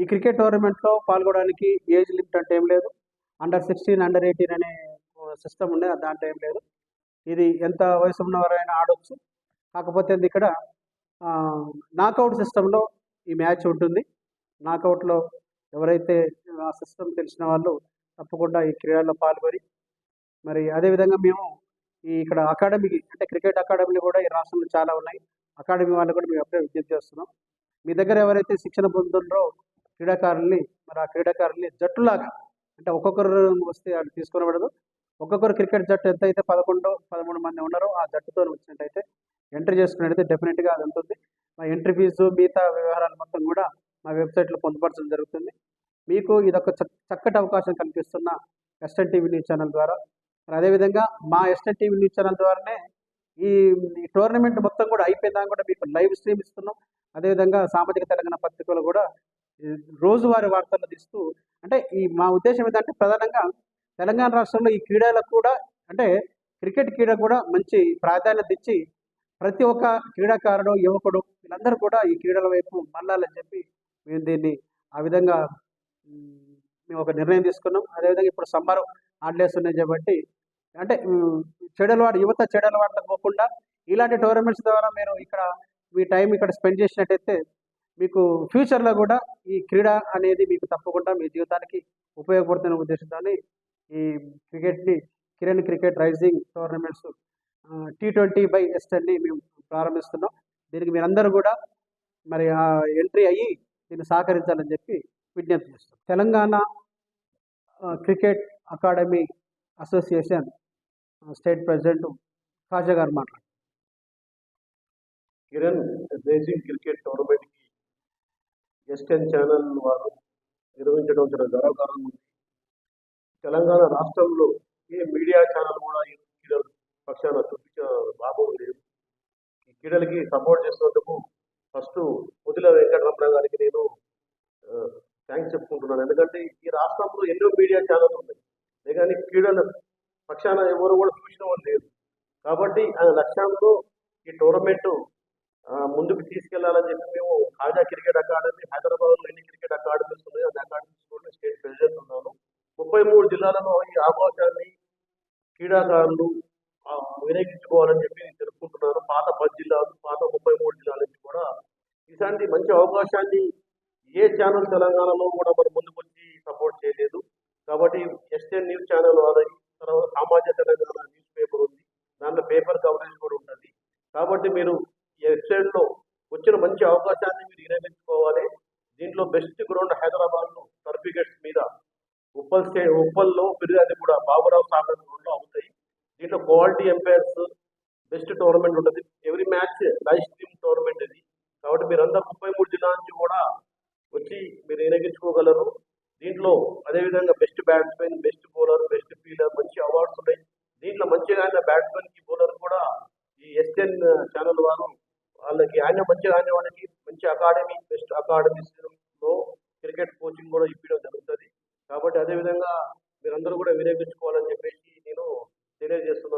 ఈ క్రికెట్ టోర్నమెంట్లో పాల్గొనడానికి ఏజ్ లిమిట్ అంటే ఏం లేదు. అండర్ సిక్స్టీన్ అండర్ ఎయిటీన్ అనే సిస్టమ్ ఉండే దాంట్లో ఏం లేదు. ఇది ఎంత వయసు ఉన్నవారైనా ఆడొచ్చు. కాకపోతే ఇక్కడ నాకౌట్ సిస్టంలో ఈ మ్యాచ్ ఉంటుంది. నాకౌట్లో ఎవరైతే ఆ సిస్టమ్ తెలిసిన వాళ్ళు తప్పకుండా ఈ క్రీడల్లో పాల్గొని మరి అదేవిధంగా మేము ఈ ఇక్కడ అకాడమీకి అంటే క్రికెట్ అకాడమీలు కూడా ఈ రాష్ట్రంలో చాలా ఉన్నాయి. అకాడమీ వాళ్ళు కూడా మేము అప్పుడే విజ్ఞప్తి చేస్తున్నాం. మీ దగ్గర ఎవరైతే శిక్షణ పొందుతుండ్రో క్రీడాకారుల్ని మరి ఆ క్రీడాకారుల్ని జట్టులాగా అంటే ఒక్కొక్కరు వస్తే అది తీసుకునబడదు. ఒక్కొక్కరు క్రికెట్ జట్టు ఎంత అయితే పదకొండు పదమూడు మంది ఉన్నారో ఆ జట్టుతో వచ్చినట్టయితే ఎంట్రీ చేసుకున్నట్టయితే డెఫినెట్గా అది ఉంటుంది మా ఎంట్రీ ఫీజు మిగతా వ్యవహారాలు మొత్తం కూడా మా వెబ్సైట్లో పొందుపరచడం జరుగుతుంది. మీకు ఇదొక చక్కటి అవకాశం కల్పిస్తున్న ఎస్టన్ టీవీ న్యూస్ ఛానల్ ద్వారా. మరి అదేవిధంగా మా ఎస్ఎన్ టీవీ న్యూస్ ఛానల్ ద్వారానే ఈ టోర్నమెంట్ మొత్తం కూడా అయిపోయిందా కూడా మీకు లైవ్ స్ట్రీమ్ ఇస్తున్నాం. అదేవిధంగా సామాజిక తెలంగాణ పత్రికలు కూడా రోజువారి వార్తలు తీస్తూ అంటే ఈ మా ఉద్దేశం ఏంటంటే ప్రధానంగా తెలంగాణ రాష్ట్రంలో ఈ క్రీడలకు కూడా అంటే క్రికెట్ క్రీడ కూడా మంచి ప్రాధాన్యత ఇచ్చి ప్రతి ఒక్క క్రీడాకారుడు యువకుడు వీళ్ళందరూ కూడా ఈ క్రీడల వైపు మళ్ళాలని చెప్పి మేము దీన్ని ఆ విధంగా మేము ఒక నిర్ణయం తీసుకున్నాం. అదేవిధంగా ఇప్పుడు సమ్మర్ హాలిడేస్ ఉన్నాయి కాబట్టి అంటే చెడలవాడు యువత చెడు పోకుండా ఇలాంటి టోర్నమెంట్స్ ద్వారా మీరు ఇక్కడ మీ టైం ఇక్కడ స్పెండ్ చేసినట్టయితే మీకు ఫ్యూచర్లో కూడా ఈ క్రీడ అనేది మీకు తప్పకుండా మీ జీవితానికి ఉపయోగపడుతున్న ఉద్దేశంతోనే ఈ క్రికెట్ని Kiran cricket rising tournaments T twenty by ఎస్టెన్ని మేము ప్రారంభిస్తున్నాం. దీనికి మీరందరూ కూడా మరి ఆ ఎంట్రీ అయ్యి దీన్ని సహకరించాలని చెప్పి విజ్ఞప్తి చేస్తాం Telangana cricket academy association state president Kaja గారు మాట్లాడారు కిరణ్ రేసింగ్ క్రికెట్ టోర్నమెంట్ ఎస్టెన్ ఛానల్ వారు నిర్వహించడం చాలా గర్వకారణం ఉంది. తెలంగాణ రాష్ట్రంలో ఏ మీడియా ఛానల్ కూడా ఈ క్రీడల పక్షాన చూపించిన లాభం లేదు. ఈ క్రీడలకి సపోర్ట్ చేసినందుకు ఫస్ట్ ముదిల వెంకటరమణ గారికి నేను థ్యాంక్స్ చెప్పుకుంటున్నాను. ఎందుకంటే ఈ రాష్ట్రంలో ఎన్నో మీడియా ఛానల్స్ ఉన్నాయి. అదే కానీ క్రీడల పక్షాన ఎవరు కూడా చూసిన వాళ్ళు లేదు కాబట్టి ఆ లక్ష్యంతో ఈ టోర్నమెంట్ ముందుకు తీసుకెళ్ళాలని చెప్పి మేము తాజా క్రికెట్ అకాడమీ హైదరాబాద్లో ఎన్ని క్రికెట్ అకాడమీస్ ఉన్నాయో అది అకాడమీస్ కూడా స్టేట్ ప్రెసిడెంట్ ఉన్నాను ముప్పై మూడు జిల్లాలలో ఈ అవకాశాన్ని క్రీడాకారులు వినియోగించుకోవాలని చెప్పి నేను తెలుపుకుంటున్నాను పాత పది జిల్లాలు పాత ముప్పై మూడు జిల్లాల నుంచి కూడా ఇలాంటి మంచి అవకాశాన్ని ఏ ఛానల్ తెలంగాణలో కూడా మరి ముందుకు వచ్చి సపోర్ట్ చేయలేదు. కాబట్టి ఎస్ఎన్ న్యూస్ ఛానల్ వారి తర్వాత సామాజిక తెలంగాణ న్యూస్ పేపర్ ఉంది. దాంట్లో పేపర్ కవరేజ్ కూడా ఉంటుంది కాబట్టి మీరు ఈ వచ్చిన మంచి అవకాశాన్ని మీరు వినియోగించుకోవాలి. దీంట్లో బెస్ట్ గ్రౌండ్ హైదరాబాద్లో సర్టిఫికెట్స్ మీద ఉప్పల్ స్టే ఉప్పల్లో ఫిర్యాదు కూడా బాబురావు సాగర్ గ్రౌండ్లో అవుతాయి. దీంట్లో క్వాలిటీ ఎంపైర్స్ బెస్ట్ టోర్నమెంట్ ఉంటుంది. Every match live stream tournament ఇది కాబట్టి మీరందరూ ముప్పై మూడు జిల్లా నుంచి కూడా వచ్చి మీరు వినియోగించుకోగలరు. దీంట్లో అదేవిధంగా best batsmen best bowler best fielder మంచి అవార్డ్స్ ఉన్నాయి. దీంట్లో మంచిగా ఆడిన బ్యాట్స్మెన్కి బౌలర్ కూడా ఈ ఎస్ఎన్ ఛానల్ వారు వాళ్ళకి ఆయన మంచిగా ఆడిన వాళ్ళకి మంచి academy best academies cricket coaching కూడా ఇప్పించడం జరుగుతుంది. కాబట్టి అదేవిధంగా మీరందరూ కూడా వినియోగించుకోవాలని చెప్పేసి నేను తెలియజేస్తున్నాను.